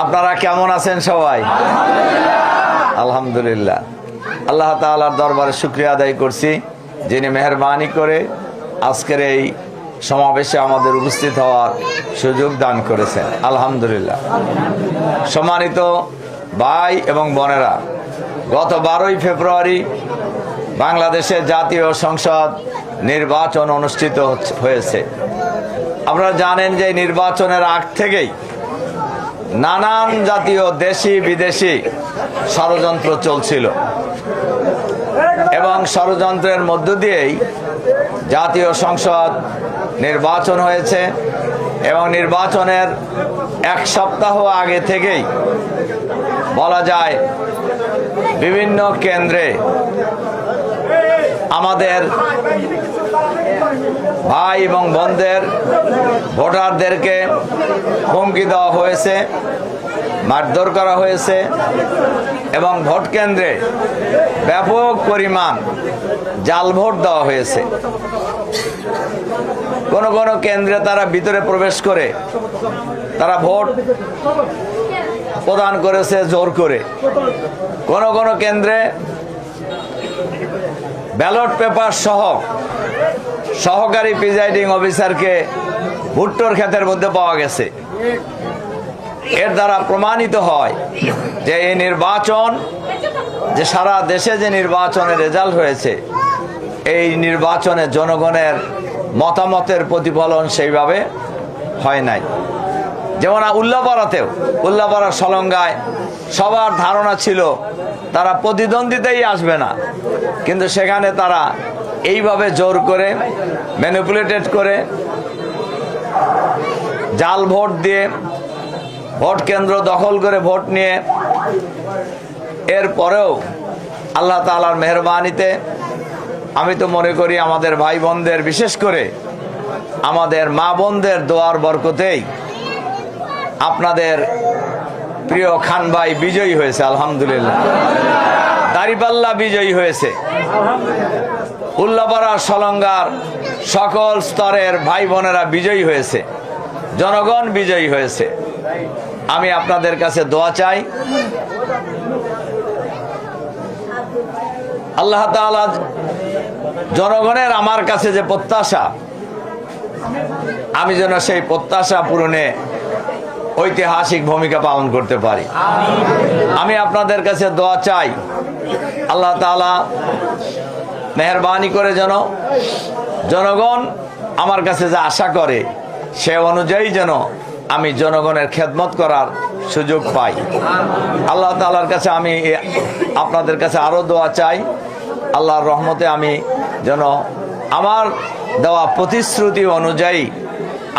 আপনারা কেমন আছেন সবাই? আলহামদুলিল্লাহ। আল্লাহ তাআলার দরবারে শুক্রিয়া আদায় করছি, যিনি মেহরবানি করে আজকের এই সমাবেশে আমাদের উপস্থিত হওয়ার সুযোগ দান করেছেন। আলহামদুলিল্লাহ। সম্মানিত ভাই এবং বোনেরা, গত বারোই ফেব্রুয়ারি বাংলাদেশে জাতীয় সংসদ নির্বাচন অনুষ্ঠিত হয়েছে। আপনারা জানেন যে নির্বাচনের আগ থেকেই নানান জাতীয় দেশি, বিদেশি ষড়যন্ত্র চলছিল। এবং ষড়যন্ত্রের মধ্য দিয়েই জাতীয় সংসদ নির্বাচন হয়েছে এবং নির্বাচনের এক সপ্তাহ আগে থেকেই বলা যায় বিভিন্ন কেন্দ্রে আমাদের ভাই এবং বোনদের, ভোটারদেরকে হুমকি দেওয়া হয়েছে, মারধর করা হয়েছে এবং ভোট কেন্দ্রে ব্যাপক পরিমাণ জাল ভোট দেওয়া হয়েছে। কোন কোন কেন্দ্রে তারা ভিতরে প্রবেশ করে তারা ভোট প্রদান করেছে জোর করে। কোন কোন কেন্দ্রে ব্যালট পেপার সহ সহকারী প্রিজাইডিং অফিসারকে ভুট্টোর ক্ষেতের মধ্যে পাওয়া গেছে। এর দ্বারা প্রমাণিত হয় যে এই নির্বাচন, যে সারা দেশে যে নির্বাচনের রেজাল্ট হয়েছে, এই নির্বাচনে জনগণের মতামতের প্রতিফলন সেইভাবে হয় নাই। যেমন উল্লাপাড়াতেও উল্লাপাড়া সলঙ্গায় সবার ধারণা ছিল তারা প্রতিদ্বন্দ্বিতাই আসবে না। কিন্তু সেখানে তারা এইভাবে জোর করে ম্যানিপুলেটেড করে, জাল ভোট দিয়ে, ভোট কেন্দ্র দখল করে ভোট নিয়ে এরপরেও আল্লাহ তালার মেহরবানিতে আমি তো মনে করি আমাদের ভাই বোনদের বিশেষ করে আমাদের মা বোনদের দোয়ার বরকতেই আপনাদের প্রিয় খান ভাই, বিজয়ী হয়েছে, আলহামদুলিল্লাহ। দাড়িপাল্লা বিজয়ী হয়েছে। উল্লাপাড়া সলঙ্গার সকল স্তরের ভাই বোনেরা বিজয়ী হয়েছে। জনগণ বিজয়ী হয়েছে। আমি আপনাদের কাছে দোয়া চাই। আল্লাহ জনগণের আমার কাছে যে প্রত্যাশা, আমি যেন সেই প্রত্যাশা পূরণে ঐতিহাসিক ভূমিকা পালন করতে পারি। আমি আপনাদের কাছে দোয়া চাই, আল্লাহ তালা মেহরবানি করে যেন জনগণ আমার কাছে যে আশা করে, সে অনুযায়ী যেন আমি জনগণের খেদমত করার সুযোগ পাই। আল্লাহ তাআলার কাছে আমি আপনাদের কাছে আরও দোয়া চাই, আল্লাহর রহমতে আমি যেন আমার দেওয়া প্রতিশ্রুতি অনুযায়ী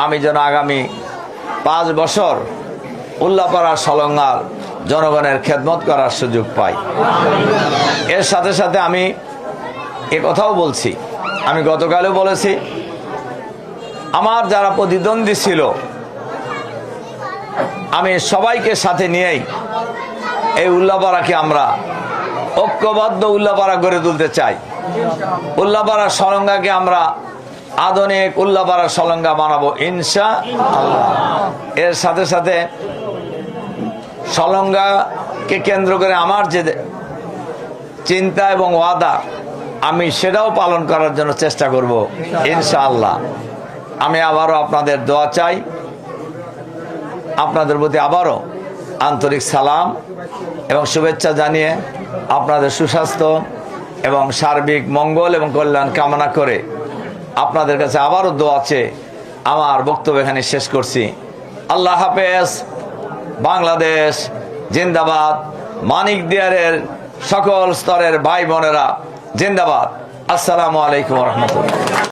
আমি যেন আগামী পাঁচ বছর উল্লাপাড়া সলঙ্গার জনগণের খেদমত করার সুযোগ পাই। এর সাথে সাথে আমি এ কথাও বলছি। আমি গতকালও বলেছি, আমার যারা প্রতিদ্বন্দ্বী ছিল, আমি সবাইকে সাথে নিয়েই এই উল্লাপাড়াকে আমরা ঐক্যবদ্ধ উল্লাপাড়া গড়ে তুলতে চাই। উল্লাপাড়া সলঙ্গাকে আমরা আধুনিক উল্লাপাড়া সলঙ্গা বানাবো ইনশা আল্লাহ এর সাথে সাথে সলঙ্গাকে কেন্দ্র করে আমার যে চিন্তা এবং ওয়াদা, আমি সেটাও পালন করার জন্য চেষ্টা করব, ইনশাআল্লাহ। আমি আবারও আপনাদের দোয়া চাই, আপনাদের প্রতি আবারও আন্তরিক সালাম এবং শুভেচ্ছা জানিয়ে আপনাদের সুস্বাস্থ্য এবং সার্বিক মঙ্গল এবং কল্যাণ কামনা করে আপনাদের কাছে আবারও দোয়া আছে আমার বক্তব্য এখানে শেষ করছি। আল্লাহ হাফেজ বাংলাদেশ জিন্দাবাদ মানিক দিয়ারের সকল স্তরের ভাই বোনেরা জিন্দাবাদ। আসসালামু আলাইকুম রহমতুল্লাহ।